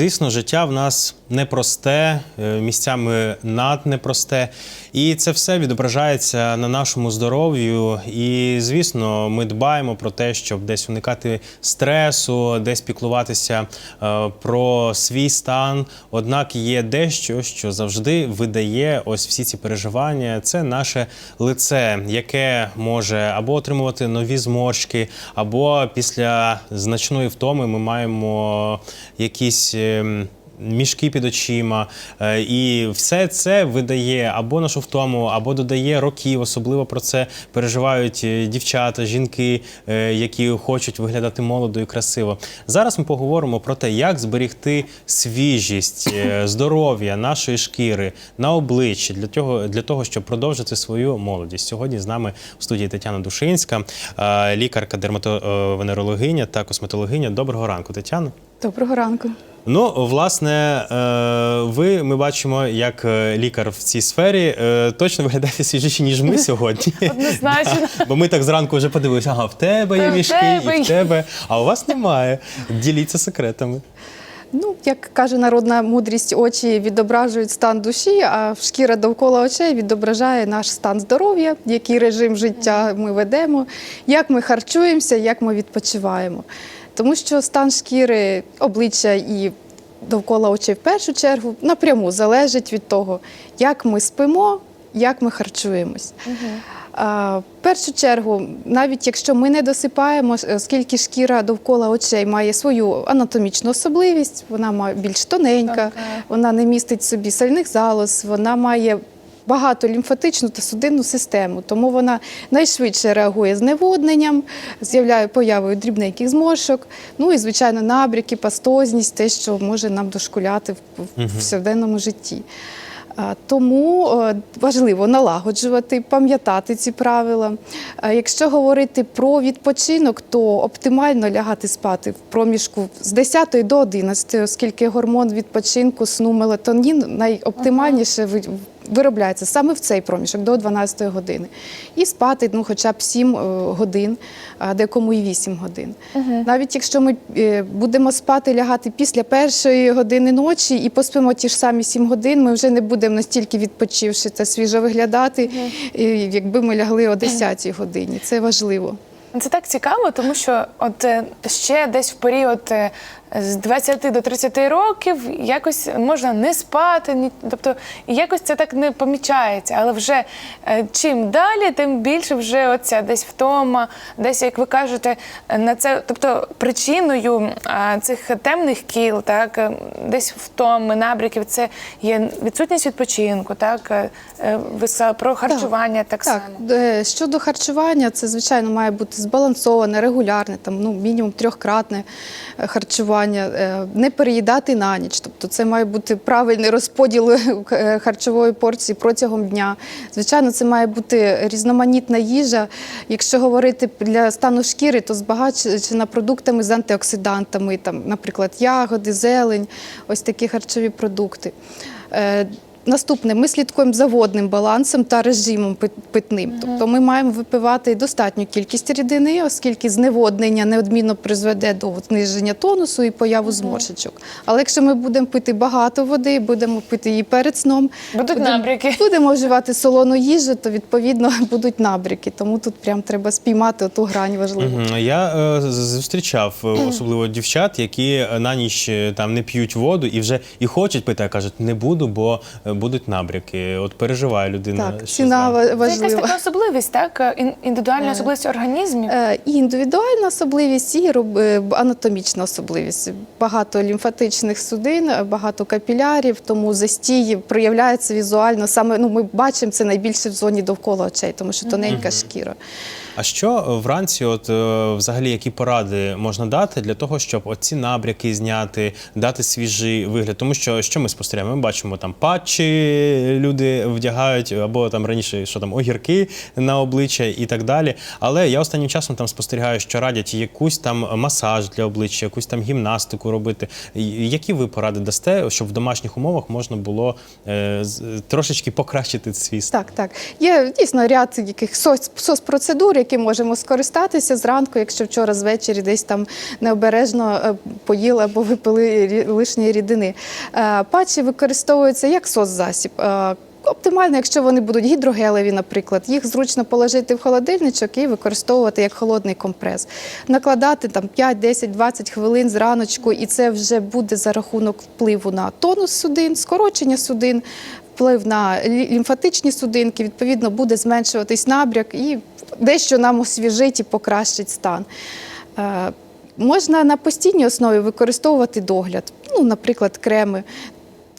звісно, життя в нас непросте, е, місцями наднепросте. І це все відображається на нашому здоров'ю. І, звісно, ми дбаємо про те, щоб десь уникати стресу, десь піклуватися е, про свій стан. Однак є дещо, що завжди видає ось всі ці переживання. Це наше лице, яке може або отримувати нові зморшки, або після значної втоми ми маємо якісь. Мішки під очима, Е, і все це видає або нашу втому, або додає років. Особливо про це переживають е, дівчата, жінки, е, які хочуть виглядати молодо і красиво. Зараз ми поговоримо про те, як зберігти свіжість, здоров'я нашої шкіри на обличчі для того, для того, щоб продовжити свою молодість. Сьогодні з нами в студії Тетяна Душинська, лікарка, дерматовенерологиня та косметологиня. Доброго ранку, Тетяна. Доброго ранку. Ну, власне, е, ви ми бачимо, як е, лікар в цій сфері е, точно виглядаєте свіжіші, ніж ми сьогодні. Однозначно. Бо ми так зранку вже подивилися, ага, в тебе є мішки, тебе і в тебе, а у вас немає. Діліться секретами. Ну, як каже народна мудрість, очі відображують стан душі, а шкіра довкола очей відображає наш стан здоров'я, який режим життя ми ведемо, як ми харчуємося, як ми відпочиваємо. Тому що стан шкіри, обличчя і довкола очей в першу чергу напряму залежить від того, як ми спимо, як ми харчуємось. А, В першу чергу, навіть якщо ми не досипаємо, оскільки шкіра довкола очей має свою анатомічну особливість, вона має більш тоненька, вона не містить в собі сальних залоз, вона має багато лімфатичну та судинну систему, тому вона найшвидше реагує зневодненням, з'являє появою дрібненьких зморшок, ну і звичайно набряки, пастозність, те, що може нам дошкуляти в, повсякденному житті. Тому е, важливо налагоджувати, пам'ятати ці правила. Якщо говорити про відпочинок, то оптимально лягати спати в проміжку з 10 до 11, оскільки гормон відпочинку сну мелатонін найоптимальніше ви- виробляється саме в цей проміжок до 12 години. І спати ну, хоча б 7 е, годин, а декому і 8 годин. Навіть якщо ми е, будемо спати, лягати після першої години ночі і поспимо ті ж самі 7 годин, ми вже не будемо настільки відпочивши та свіжо виглядати, е, якби ми лягли о 10 годині. Це важливо. Це так цікаво, тому що от е, ще десь в період з 20 до 30 років якось можна не спати, ні, тобто якось це так не помічається. Але вже е, чим далі, тим більше вже оця десь втома, десь, як ви кажете, на це, тобто причиною е, цих темних кіл, так е, десь втоми, набряків, це є відсутність відпочинку, так е, е, про харчування так, Так, само. е, щодо харчування, це звичайно має бути збалансоване, регулярне, там ну мінімум трьохкратне е, харчування, е, не переїдати на ніч. Тобто це має бути правильний розподіл е, харчової порції протягом дня. Звичайно, це має бути різноманітна їжа. Якщо говорити для стану шкіри, то збагачена продуктами з антиоксидантами, там, наприклад, ягоди, зелень, ось такі харчові продукти. Наступне, ми слідкуємо за водним балансом та режимом пит- питним. Тобто ми маємо випивати достатню кількість рідини, оскільки зневоднення неодмінно призведе до зниження тонусу і появу зморшечок. Але якщо ми будемо пити багато води, будемо пити її перед сном, Будуть будемо- набряки. будемо вживати солону їжу, то відповідно будуть набряки. Тому тут прям треба спіймати ту грань важливу. Я е, зустрічав е, особливо дівчат, які е, на ніч е, там не п'ють воду і вже і хочуть пити, а кажуть, не буду, бо будуть набряки. От переживає людина. Так, що ціна вами. Це якась така особливість, так? Індивідуальна Е, особливість організмів. Е, І індивідуальна особливість, і е, анатомічна особливість. Багато лімфатичних судин, багато капілярів, тому застій проявляється візуально. Саме ну, ми бачимо це найбільше в зоні довкола очей, тому що тоненька шкіра. А що вранці, от е, взагалі, які поради можна дати для того, щоб оці набряки зняти, дати свіжий вигляд? Тому що що ми спостерігаємо? Ми бачимо там патчі люди вдягають, або там раніше що там огірки на обличчя і так далі. Але я останнім часом там спостерігаю, що радять якусь там масаж для обличчя, якусь там гімнастику робити. Які ви поради дасте, щоб в домашніх умовах можна було е, трошечки покращити свій стан? Так, так. Є дійсно ряд яких соц- соцпроцедур, які яким можемо скористатися зранку, якщо вчора звечері десь там необережно е, поїли або випили лишньої рідини. Е, Патчі використовуються як соцзасіб. Е, Оптимально, якщо вони будуть гідрогелеві, наприклад, їх зручно положити в холодильничок і використовувати як холодний компрес. Накладати там 5, 10, 20 хвилин зраночку, і це вже буде за рахунок впливу на тонус судин, скорочення судин, вплив на лімфатичні судинки, відповідно, буде зменшуватись набряк і дещо нам освіжить і покращить стан. Е, Можна на постійній основі використовувати догляд, ну, наприклад, креми.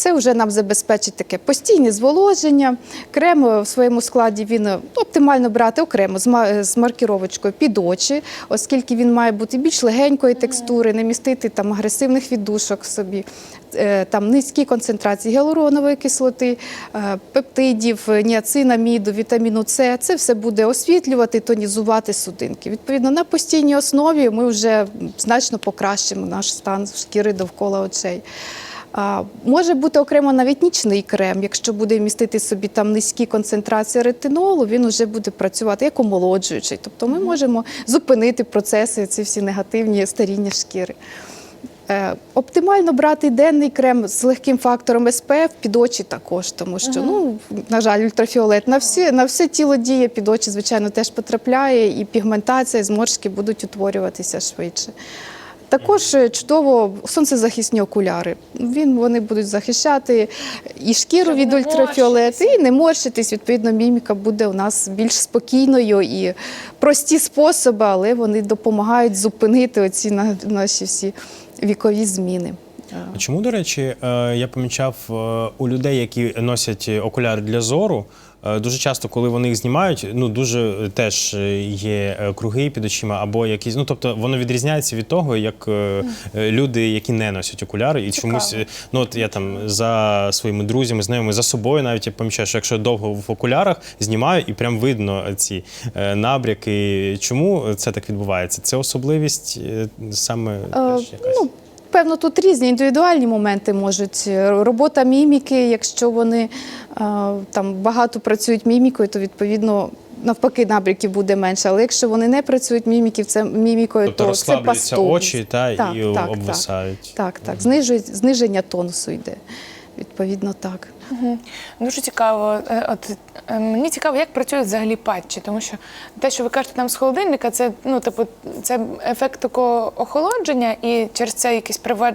Це вже нам забезпечить таке постійне зволоження. Крем в своєму складі він е, оптимально брати окремо з маркіровочкою під очі, оскільки він має бути більш легенької текстури, не містити там агресивних віддушок собі, Е, там низькі концентрації гіалуронової кислоти, е, пептидів, ніацинаміду, вітаміну С. Це все буде освітлювати, тонізувати судинки. Відповідно, на постійній основі ми вже значно покращимо наш стан шкіри довкола очей. Може бути окремо навіть нічний крем, якщо буде містити собі там низькі концентрації ретинолу, він вже буде працювати як омолоджуючий. Тобто ми можемо зупинити процеси, ці всі негативні старіння шкіри. Е, Оптимально брати денний крем з легким фактором SPF під очі також, тому що, ну, на жаль, ультрафіолет на всі, на все тіло діє, під очі, звичайно, теж потрапляє, і пігментація, і зморшки будуть утворюватися швидше. Також е, чудово сонцезахисні окуляри. Він, вони будуть захищати і шкіру від не ультрафіолету, і не морщитись. Відповідно, міміка буде у нас більш спокійною і прості способи, але вони допомагають зупинити оці на- наші всі вікові зміни. А Чому, до речі, е, я помічав е, у людей, які носять окуляри для зору, дуже часто, коли вони їх знімають, ну дуже е, теж е, є е, круги під очима, або якісь. Ну тобто воно відрізняється від того, як е, е, люди, які не носять окуляри, і чомусь, е, ну от я там за своїми друзями, знайомими, за собою навіть я помічаю, що якщо я довго в окулярах знімаю, і прям видно ці е, набряки. Чому це так відбувається? Це особливість е, саме Е, теж якась. Ну, певно, тут різні індивідуальні моменти можуть. Робота міміки, якщо вони е, там багато працюють мімікою, то відповідно. Навпаки, набряків буде менше, але якщо вони не працюють міміків, це мімікою, Тобто то це розслаблюються пастовність. очі та, Так, і так, так. обвисають. Так, так. Знижують, зниження тонусу йде. Відповідно, так. Мгм. Дуже цікаво. Е, От е, мені цікаво, як працюють взагалі патчі, тому що те, що ви кажете там з холодильника, це ну типу це ефект такого охолодження і через це привед-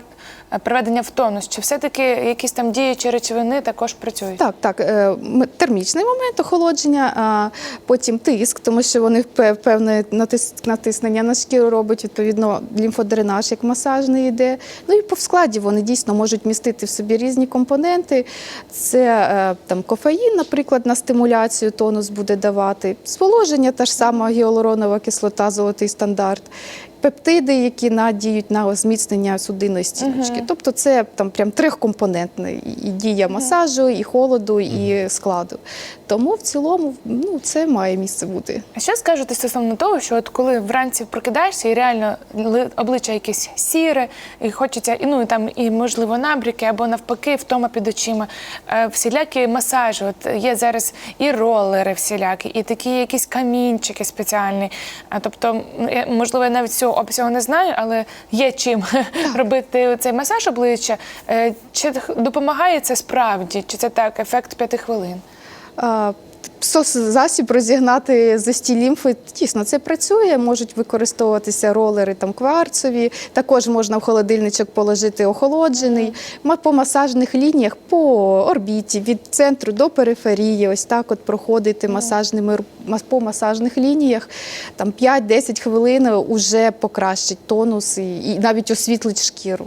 е, приведення в тонус. Чи все-таки якісь там діючі речовини також працюють? Так, так. е, Термічний момент охолодження, а потім тиск, тому що вони певне натиснення на шкіру робить, відповідно, лімфодренаж як масажний йде. Ну і по складі вони дійсно можуть містити в собі різні компоненти. Це е, там кофеїн, наприклад, на стимуляцію тонус буде давати. Сположення та ж сама гіалуронова кислота, золотий стандарт. Пептиди, які надіють на зміцнення судинної стіночки. Тобто це там прям трьохкомпонентна і дія масажу, і холоду, і складу. Тому в цілому ну, це має місце бути. А що скажете стосовно того, що от коли вранці прокидаєшся і реально обличчя якесь сіре, і хочеться, і ну і там і можливо набряки, або навпаки, втома під очима, е, всілякі масажі. От є зараз і ролери всілякі, і такі якісь камінчики спеціальні. А тобто, можливо, я навіть цього обсягу не знаю, але є чим робити цей масаж обличчя. Е, Чи допомагає це справді? Чи це так, ефект п'яти хвилин? Засіб розігнати застій лімфи, дійсно, це працює. Можуть використовуватися ролери там кварцові. Також можна в холодильничок положити охолоджений. По масажних лініях, по орбіті, від центру до периферії, ось так от проходити масажними по масажних лініях. Там 5-10 хвилин уже покращить тонус і, і навіть освітлить шкіру.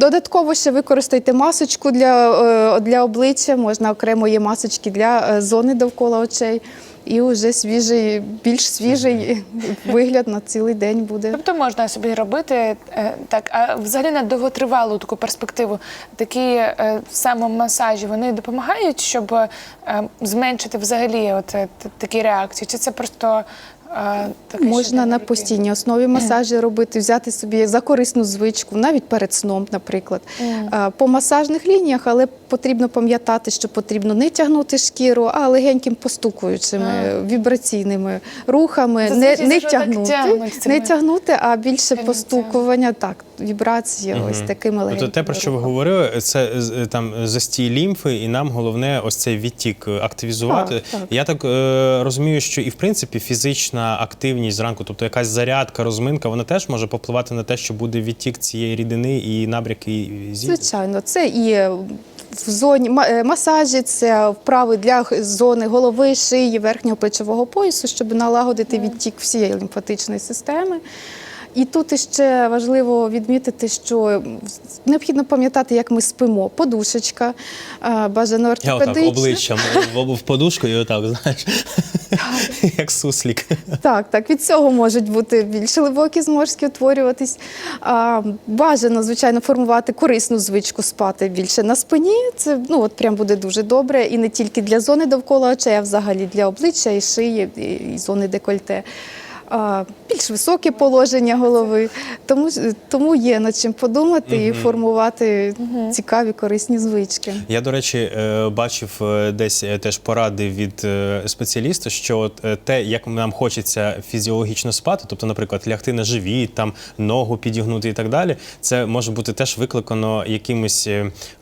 Додатково ще використайте масочку для, е, для обличчя, можна окремо є масочки для е, зони довкола очей. І вже свіжий, більш свіжий вигляд на цілий день буде. Тобто можна собі робити е, так, а взагалі на довготривалу таку перспективу такі самомасажі вони допомагають, щоб зменшити взагалі от, такі реакції? Чи це просто а, Можна на постійній основі масажі робити, взяти собі за корисну звичку, навіть перед сном, наприклад. А, По масажних лініях, але потрібно пам'ятати, що потрібно не тягнути шкіру, а легеньким постукуючими вібраційними рухами, не, Зазвичай не це так тягнути, тягнуть цими не тягнути, а більше постукування, так, вібрації, ось такими Тобто те, про що ви говорили, це е, там застій лімфи, і нам головне ось цей відтік е, активізувати. Так, так. Я так е, розумію, що і в принципі фізична активність зранку, тобто якась зарядка, розминка, вона теж може попливати на те, що буде відтік цієї рідини і набряки зійдуть. Звичайно, це і в зоні ма- е, масажі, це вправи для зони голови, шиї, верхнього плечового поясу, щоб налагодити відтік всієї лімфатичної системи. І тут іще важливо відмітити, що необхідно пам'ятати, як ми спимо. Подушечка, е, бажано Я отак обличчям в, подушку і отак, знаєш, як суслік. Так, так, від цього можуть бути більш глибокі зморшки утворюватись. Бажано, звичайно, формувати корисну звичку спати більше на спині. Це ну от прям буде дуже добре. І не тільки для зони довкола очей, а взагалі для обличчя і шиї, і зони декольте. Більш високе положення голови. Тому, тому є над чим подумати і формувати цікаві корисні звички. Я, до речі, е, бачив е, десь е, теж поради від спеціаліста, що от те, як нам хочеться фізіологічно спати, тобто, наприклад, лягти на живіт, там ногу підігнути і так далі, це може бути теж викликано якимись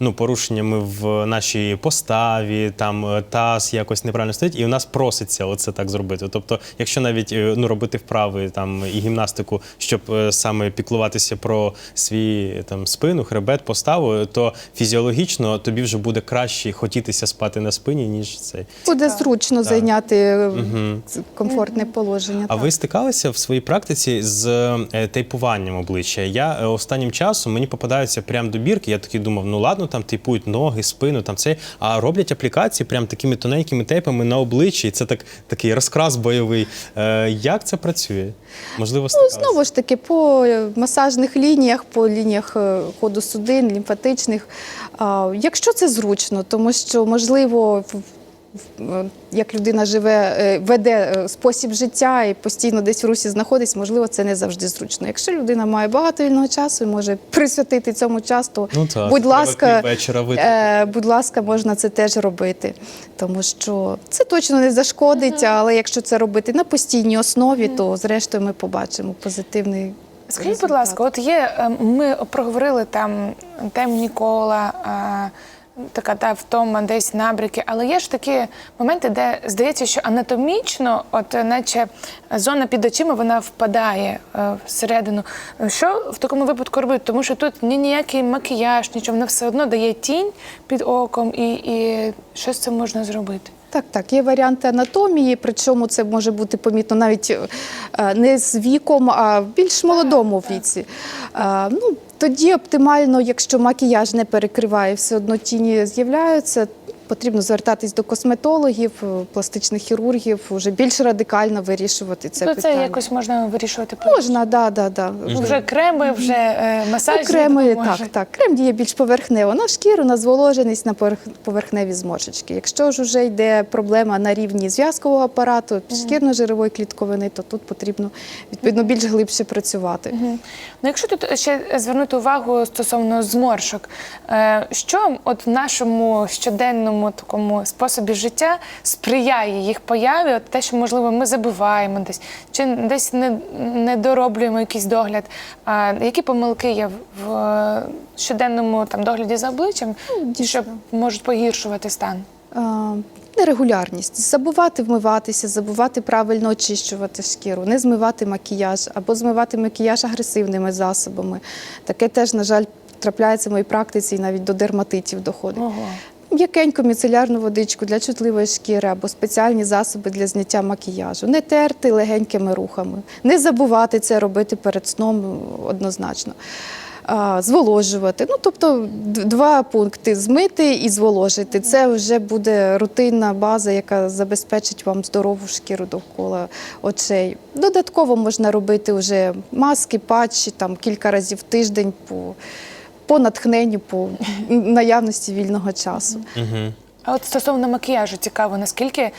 ну, порушеннями в нашій поставі, там таз якось неправильно стоїть, і у нас проситься оце так зробити. Тобто, якщо навіть ну, робити вправи там і гімнастику, щоб е, саме піклуватися про свій там спину, хребет, поставу, то фізіологічно тобі вже буде краще хотітися спати на спині, ніж цей. Буде зручно зайняти е, це комфортне положення. А так. ви стикалися в своїй практиці з е, тейпуванням обличчя? Я останнім часом мені попадаються прям добірки. Я такий думав, ну ладно, там тейпують ноги, спину, там це, а роблять аплікації прям такими тоненькими тейпами на обличчі. І це так такий розкрас бойовий. Як це працює? Можливо, Ну, знову ж таки, по е, масажних лініях, по лініях е, ходу судин, лімфатичних. Якщо це зручно, тому що можливо. Як людина живе, е, веде е, спосіб життя і постійно десь в русі знаходиться, можливо, це не завжди зручно. Якщо людина має багато вільного часу і може присвятити цьому час, то Ну так, будь ласка, е, будь ласка, можна це теж робити, тому що це точно не зашкодить, але якщо це робити на постійній основі, то зрештою ми побачимо позитивний. Скажіть, будь ласка, от є, е, ми проговорили там темні кола, е, така та втома, десь набряки, але є ж такі моменти, де здається, що анатомічно, от наче зона під очима вона впадає е, всередину. Що в такому випадку робити? Тому що тут ні ніякий макіяж, нічого, воно все одно дає тінь під оком, і, і що з цим можна зробити? Так, так, є варіанти анатомії, причому це може бути помітно навіть е, не з віком, а в більш молодому віці. Е, Ну, тоді оптимально, якщо макіяж не перекриває, все одно тіні з'являються. Потрібно звертатись до косметологів, е, пластичних хірургів, вже більш радикально вирішувати це то питання. це якось можна вирішувати. можна, да, да, да. Вже креми, вже е, масажі допоможе. так, так. Крем діє більш поверхнево на шкіру, на зволоженість, на поверх- поверхневі зморшечки. Якщо ж вже йде проблема на рівні зв'язкового апарату, шкірно-жирової клітковини, то тут потрібно відповідно більш глибше працювати. Ну, якщо тут ще звернути увагу стосовно зморшок, е, що от в нашому щоденному такому способі життя сприяє їх появі, от те, що можливо ми забуваємо десь, чи десь не, не дороблюємо якийсь догляд. А які помилки є в- в щоденному там догляді за обличчям, що можуть погіршувати стан? А, Нерегулярність. Забувати вмиватися, забувати правильно очищувати шкіру, не змивати макіяж або змивати макіяж агресивними засобами. Таке теж, на жаль, трапляється в моїй практиці і навіть до дерматитів доходить. Ого. М'якеньку міцелярну водичку для чутливої шкіри або спеціальні засоби для зняття макіяжу. Не терти легенькими рухами. Не забувати це робити перед сном однозначно. Зволожувати. Ну, тобто два пункти змити і зволожити. Це вже буде рутинна база, яка забезпечить вам здорову шкіру довкола очей. Додатково можна робити вже маски, патчі там кілька разів в тиждень по, по натхненню, по наявності вільного часу. Угу. А от стосовно макіяжу, цікаво, наскільки е,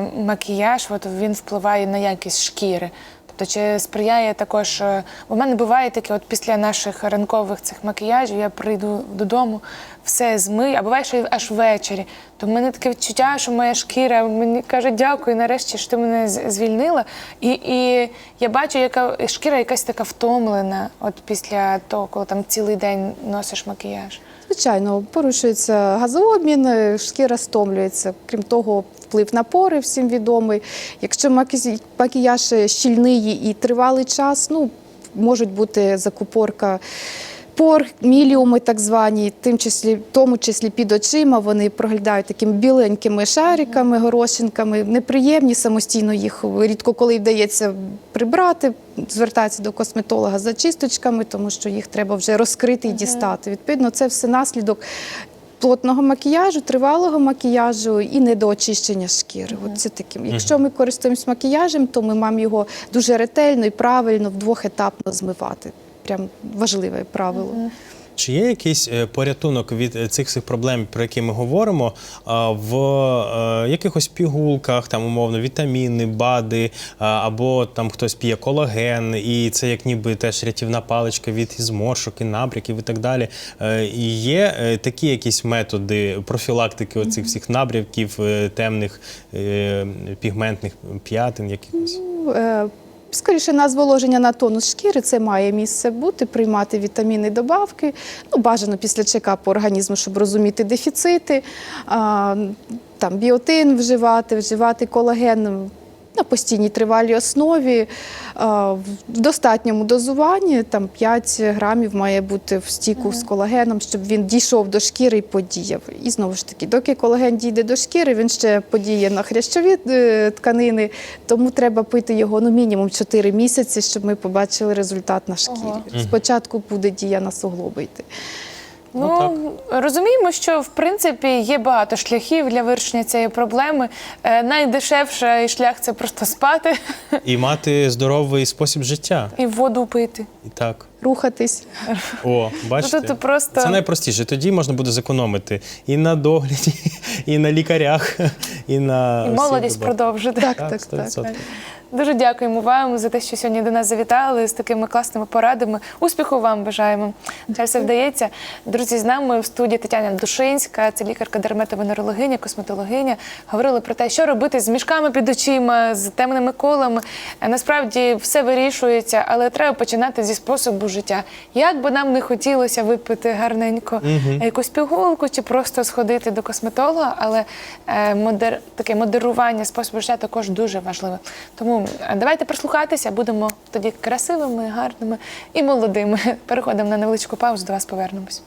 макіяж от, він впливає на якість шкіри. Тобто, чи сприяє також. е, У мене буває таке, от після наших ранкових цих макіяжів я прийду додому, все змию, а буває, що аж ввечері. То в мене таке відчуття, що моя шкіра мені каже, дякую, нарешті, що ти мене звільнила. І, і я бачу, яка шкіра якась така втомлена, от після того, коли там цілий день носиш макіяж. Звичайно, порушується газообмін, е, шкіра стомлюється. Крім того, вплив на пори всім відомий. Якщо макі- макіяж щільний і тривалий час, ну можуть бути закупорка. Пор, міліуми так звані, тим числі, в тому числі під очима, вони проглядають такими біленькими шариками, горошинками, неприємні, самостійно їх рідко коли вдається прибрати, звертаються до косметолога за чисточками, тому що їх треба вже розкрити і дістати. Відповідно, це все наслідок плотного макіяжу, тривалого макіяжу і недоочищення шкіри. От це таким. Якщо ми користуємось макіяжем, то ми маємо його дуже ретельно і правильно вдвохетапно змивати. Прям важливе правило. Чи є якийсь е, порятунок від е, цих всіх проблем, про які ми говоримо, в е, якихось пігулках, там умовно вітаміни, БАДи, або там хтось п'є колаген, і це як ніби теж рятівна паличка від зморшок, і набряків і так далі. І є такі якісь методи профілактики оцих всіх набряків, темних пігментних п'ятин якихось? Скоріше на зволоження на тонус шкіри це має місце бути, приймати вітаміни, добавки. Ну, бажано після чекапу організму, щоб розуміти дефіцити, а, там біотин вживати, вживати колаген на постійній тривалій основі, в достатньому дозуванні, там 5 грамів має бути в стіку з колагеном, щоб він дійшов до шкіри і подіяв. І знову ж таки, доки колаген дійде до шкіри, він ще подіє на хрящові е, тканини, тому треба пити його ну, мінімум 4 місяці, щоб ми побачили результат на шкірі. Ого. Спочатку буде дія на суглоби йти. Ну, розуміємо, що в принципі є багато шляхів для вирішення цієї проблеми. Е, найдешевший шлях це просто спати І мати здоровий спосіб життя. і воду пити. І так. Рухатись. О, бачите? Ну, тут просто- Це найпростіше. Тоді можна буде зекономити і на догляді, і на лікарях, і на І молодість добах. продовжити. Так, Так, так, так. 100%. Дуже дякуємо вам за те, що сьогодні до нас завітали з такими класними порадами. Успіху вам бажаємо. Це все вдається. Друзі, з нами в студії Тетяна Душинська, це лікарка дерматовенерологиня, косметологиня. Говорили про те, що робити з мішками під очима, з темними колами. Е, Насправді все вирішується, але треба починати зі способу життя. Як би нам не хотілося випити гарненько якусь пігулку чи просто сходити до косметолога, але е, модер... таке модерування способу життя також дуже важливе. Тому е, давайте прислухатися, будемо тоді красивими, гарними і молодими. Переходимо на невеличку паузу, до вас повернемось.